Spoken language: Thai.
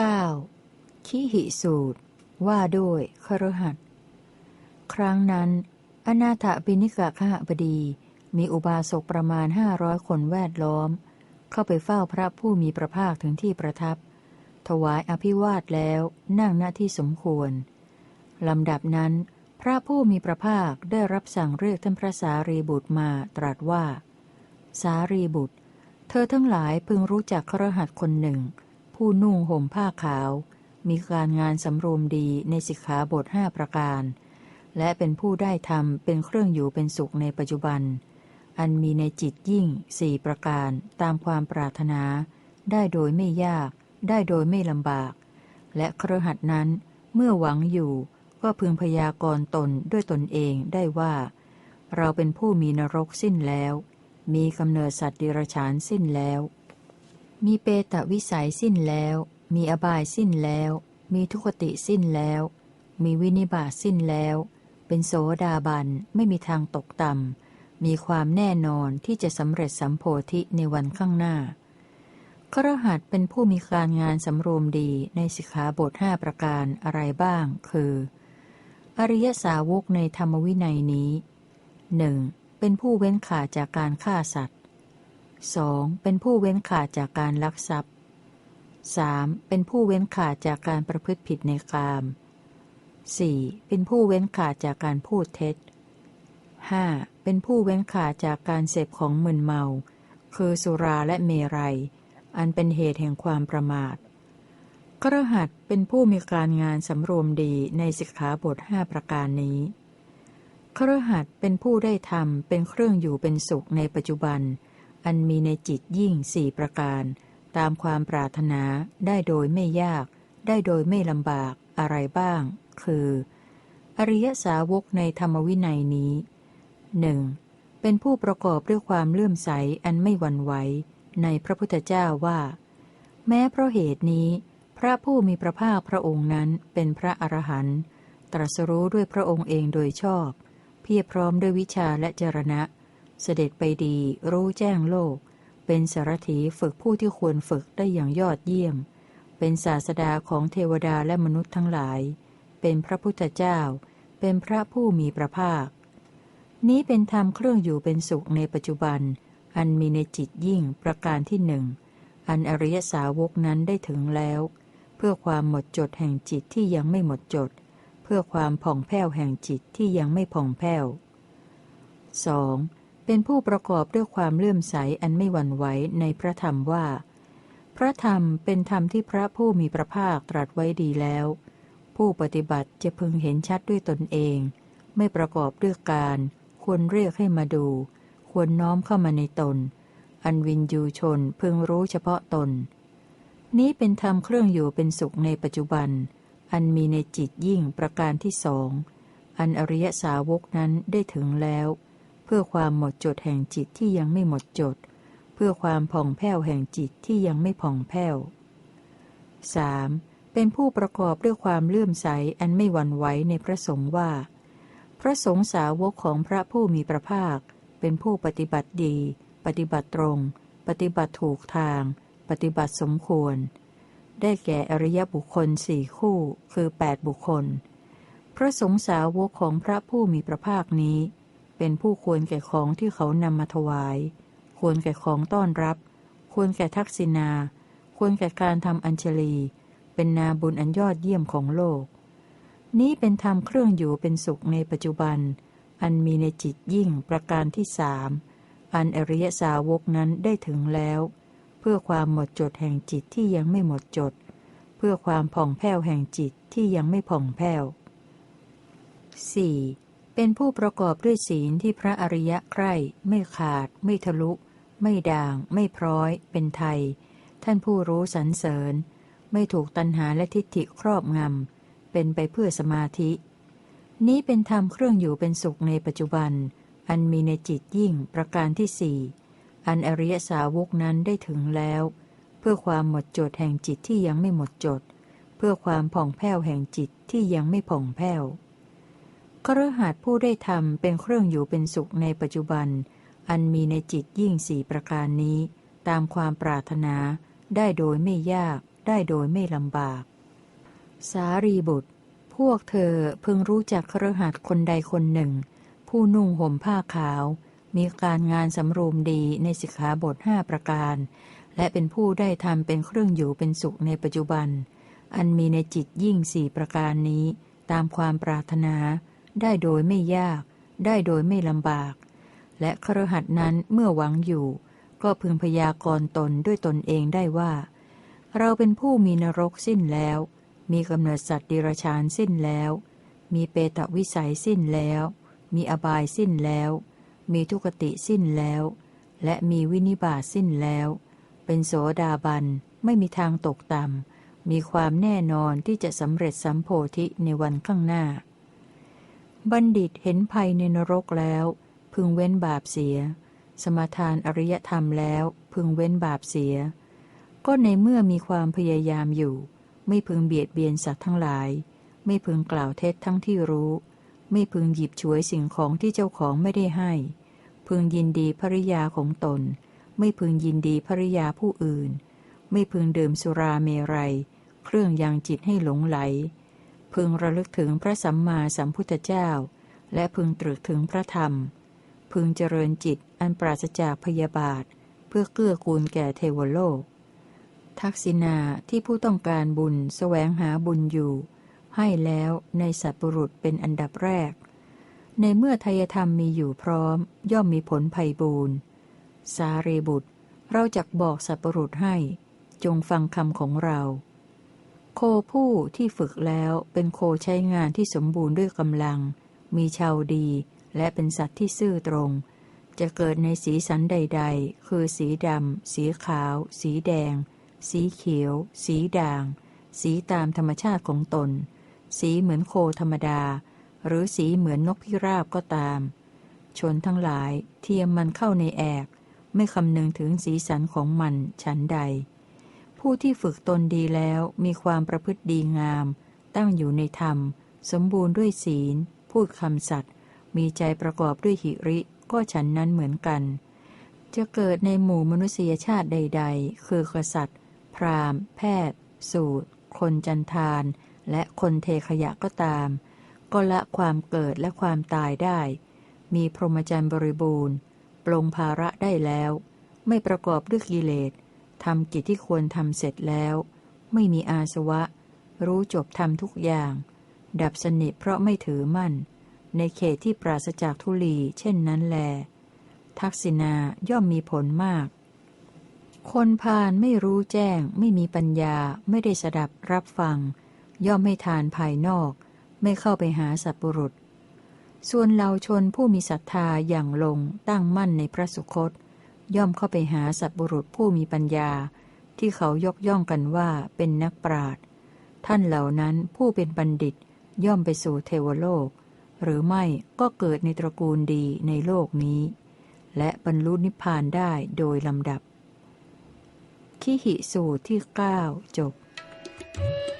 9. ขีหิสูตร ว่าด้วยครหัสครั้งนั้น อนาถบินิกะขหบดี มีอุบาสกประมาณห้าร้อยคนแวดล้อม เข้าไปเฝ้าพระผู้มีพระภาคถึงที่ประทับ ถวายอภิวาทแล้วนั่งหน้าที่สมควร ลำดับนั้น พระผู้มีพระภาคได้รับสั่งเรียกท่านพระสารีบุตรมาตรัสว่า สารีบุตร เธอทั้งหลายพึงรู้จักครหัสคนหนึ่ง ผู้นุ่งห่มผ้าขาว มีการงานสำรวมดีในสิกขาบทห้าประการ และเป็นผู้ได้ทำเป็นเครื่องอยู่เป็นสุขในปัจจุบัน อันมีในจิตยิ่งสี่ประการตามความปรารถนา ได้โดยไม่ยาก ได้โดยไม่ลำบาก และเครหัสนั้น เมื่อหวังอยู่ก็พึงพยากรณ์ตนด้วยตนเองได้ว่า เราเป็นผู้มีนรกสิ้นแล้ว มีกำเนิดสัตว์ดิรฉานสิ้นแล้ว มีเปตวิสัยสิ้นแล้ว มีอบายสิ้นแล้ว มีทุกติสิ้นแล้ว มีวินิบาตสิ้นแล้ว เป็นโสดาบันไม่มีทางตกต่ำ มีความแน่นอนที่จะสำเร็จสัมโพธิในวันข้างหน้าครหัสเป็นผู้มีการงานสำรวมดีในสิกขาบทห้าประการอะไรบ้าง คือ อริยสาวกในธรรมวินัยนี้หนึ่งเป็นผู้เว้นขาดจากการฆ่าสัตว์ 2. เป็นผู้เว้นขาดจากการลักทรัพย์ 3. เป็นผู้เว้นขาดจากการประพฤติผิดในกาม 4. เป็นผู้เว้นขาดจากการพูดเท็จ 5. เป็นผู้เว้นขาดจากการเสพของมึนเมา คือสุราและเมรัย อันเป็นเหตุแห่งความประมาทกระหัดเป็นผู้มีการงานสำรวมดีในสิกขาบทห้าประการนี้ครหัดเป็นผู้ได้ทำเป็นเครื่องอยู่เป็นสุขในปัจจุบัน อันมีในจิตยิ่งสี่ประการ ตามความปรารถนาได้โดยไม่ยาก ได้โดยไม่ลำบากอะไรบ้าง คือ อริยสาวกในธรรมวินัยนี้หนึ่งเป็นผู้ประกอบด้วยความเลื่อมใสอันไม่หวั่นไหวในพระพุทธเจ้าว่า แม้เพราะเหตุนี้ พระผู้มีพระภาคพระองค์นั้นเป็นพระอรหันต์ตรัสรู้ด้วยพระองค์เองโดยชอบ เพียรพร้อมด้วยวิชาและจรณะ เสด็จไปดีรู้แจ้งโลก เป็นสารถีฝึกผู้ที่ควรฝึกได้อย่างยอดเยี่ยม เป็นศาสดาของเทวดาและมนุษย์ทั้งหลาย เป็นพระพุทธเจ้า เป็นพระผู้มีพระภาค นี้เป็นธรรมเครื่องอยู่เป็นสุขในปัจจุบัน อันมีในจิตยิ่งประการที่หนึ่ง อันอริยสาวกนั้นได้ถึงแล้ว เพื่อความหมดจดแห่งจิตที่ยังไม่หมดจด เพื่อความผ่องแผ้วแห่งจิตที่ยังไม่ผ่องแผ้ว 2. เป็นผู้ประกอบด้วยความเลื่อมใสอันไม่หวั่นไหวในพระธรรมว่า พระธรรมเป็นธรรมที่พระผู้มีพระภาคตรัสไว้ดีแล้ว ผู้ปฏิบัติจะพึงเห็นชัดด้วยตนเอง ไม่ประกอบด้วยการ ควรเรียกให้มาดู ควรน้อมเข้ามาในตน อันวินยูชนพึงรู้เฉพาะตน นี้เป็นธรรมเครื่องอยู่เป็นสุขในปัจจุบัน อันมีในจิตยิ่งประการที่สองอันอริยสาวกนั้นได้ถึงแล้ว พื่อความหมดจดแห่งจิตที่ยังไม่หมดจด เพื่อความผ่องแผ้วแห่งจิตที่ยังไม่ผ่องแผ้ว 3. เป็นผู้ประกอบด้วยความเลื่อมใสอันไม่หวั่นไหวในพระสงฆ์ว่า พระสงฆ์สาวกของพระผู้มีพระภาค เป็นผู้ปฏิบัติดี ปฏิบัติตรง ปฏิบัติถูกทาง ปฏิบัติสมควร ได้แก่อริยบุคคลสี่คู่ คือแปดบุคคล พระสงฆ์สาวกของพระผู้มีพระภาคนี้ เป็นผู้ควรแก่ของที่เขานำมาถวาย ควรแก่ของต้อนรับ ควรแก่ทักษิณา ควรแก่การทำอัญชลี เป็นนาบุญอันยอดเยี่ยมของโลก นี้เป็นธรรมเครื่องอยู่เป็นสุขในปัจจุบัน อันมีในจิตยิ่งประการที่สามอันอริยสาวกนั้นได้ถึงแล้ว เพื่อความหมดจดแห่งจิตที่ยังไม่หมดจด เพื่อความผ่องแผ้วแห่งจิตที่ยังไม่ผ่องแผ้ว 4. เป็นผู้ประกอบด้วยศีลที่พระอริยะใคร่ไม่ขาด ไม่ทะลุ ไม่ด่าง ไม่พร้อย เป็นไทย ท่านผู้รู้สรรเสริญ ไม่ถูกตัณหาและทิฏฐิครอบงำ เป็นไปเพื่อสมาธิ นี้เป็นธรรมเครื่องอยู่เป็นสุขในปัจจุบัน อันมีในจิตยิ่งประการที่สี่อันอริยสาวกนั้นได้ถึงแล้ว เพื่อความหมดจดแห่งจิตที่ยังไม่หมดจด เพื่อความผ่องแผ้วแห่งจิตที่ยังไม่ผ่องแผ้ว ครหัสผู้ได้ทำเป็นเครื่องอยู่เป็นสุขในปัจจุบัน อันมีในจิตยิ่งสี่ประการนี้ ตามความปรารถนา ได้โดยไม่ยาก ได้โดยไม่ลำบาก สารีบุตร พวกเธอเพิ่งรู้จักครหัสคนใดคนหนึ่ง ผู้นุ่งห่มผ้าขาว มีการงานสำรวมดีในสิกขาบทห้าประการ และเป็นผู้ได้ทำเป็นเครื่องอยู่เป็นสุขในปัจจุบัน อันมีในจิตยิ่งสี่ประการนี้ ตามความปรารถนา ได้โดยไม่ยาก ได้โดยไม่ลำบาก และครหัสนั้นเมื่อหวังอยู่ ก็พึงพยากรณ์ตนด้วยตนเองได้ว่า เราเป็นผู้มีนรกสิ้นแล้ว มีกำเนิดสัตว์ดิรชานสิ้นแล้ว มีเปตวิสัยสิ้นแล้ว มีอบายสิ้นแล้ว มีทุกติสิ้นแล้ว และมีวินิบาสิ้นแล้ว เป็นโสดาบันไม่มีทางตกต่ำมีความแน่นอนที่จะสำเร็จสัมโพธิในวันข้างหน้า บัณฑิตเห็นภัยในนรกแล้ว พึงเว้นบาปเสีย สมาทานอริยธรรมแล้ว พึงเว้นบาปเสีย ก็ในเมื่อมีความพยายามอยู่ ไม่พึงเบียดเบียนสัตว์ทั้งหลาย ไม่พึงกล่าวเท็จทั้งที่รู้ ไม่พึงหยิบฉวยสิ่งของที่เจ้าของไม่ได้ให้ พึงยินดีภริยาของตน ไม่พึงยินดีภริยาผู้อื่น ไม่พึงดื่มสุราเมรัย เครื่องยังจิตให้หลงไหล พึงระลึกถึงพระสัมมาสัมพุทธเจ้า และพึงตรึกถึงพระธรรม พึงเจริญจิตอันปราศจากพยาบาท เพื่อเกื้อกูลแก่เทวโลก ทักษิณาที่ผู้ต้องการบุญแสวงหาบุญอยู่ ให้แล้วในสัตบุรุษเป็นอันดับแรก ในเมื่อทายธรรมมีอยู่พร้อม ย่อมมีผลภัยบูนสารีบุตร เราจักบอกสัตบุรุษให้ จงฟังคำของเรา โคผู้ที่ฝึกแล้วเป็นโคใช้งานที่สมบูรณ์ด้วยกำลัง มีชาวดี และเป็นสัตว์ที่ซื่อตรง จะเกิดในสีสันใด ๆ คือสีดำ สีขาว สีแดง สีเขียว สีด่าง สีตามธรรมชาติของตน สีเหมือนโคธรรมดา หรือสีเหมือนนกพิราบก็ตาม ชนทั้งหลายเทียมมันเข้าในแอก ไม่คำนึงถึงสีสันของมันฉันใด ผู้ที่ฝึกตนดีแล้วมีความประพฤติดีงาม ตั้งอยู่ในธรรม สมบูรณ์ด้วยศีล พูดคำสัตย์มีใจประกอบด้วยหิริ ก็ฉันนั้นเหมือนกัน จะเกิดในหมู่มนุษยชาติใด ๆ คือกษัตริย์ พราหมณ์ แพทย์ สูตร คนจันทาน และคนเทขยะก็ตาม ก็ละความเกิดและความตายได้ มีพรหมจรรย์บริบูรณ์ ปลงภาระได้แล้ว ไม่ประกอบด้วยกิเลส ทำกิจที่ควรทำเสร็จแล้ว ไม่มีอาสวะ รู้จบทำทุกอย่าง ดับสนิทเพราะไม่ถือมั่น ในเขตที่ปราศจากทุลี เช่นนั้นแล ทักษิณาย่อมมีผลมาก คนพาลไม่รู้แจ้ง ไม่มีปัญญา ไม่ได้สดับรับฟัง ย่อมไม่ทานภายนอก ไม่เข้าไปหาสัตบุรุษ ส่วนเราชนผู้มีศรัทธาอย่างลงตั้งมั่นในพระสุคต ย่อมเข้าไปหาสัตบุรุษผู้มีปัญญา ที่เขายกย่องกันว่าเป็นนักปราชญ์ท่านเหล่านั้นผู้เป็นบัณฑิตย่อมไปสู่เทวโลก หรือไม่ก็เกิดในตระกูลดีในโลกนี้ และบรรลุนิพพานได้โดยลำดับ ขิหิสูตรที่ 9 จบ Thank you.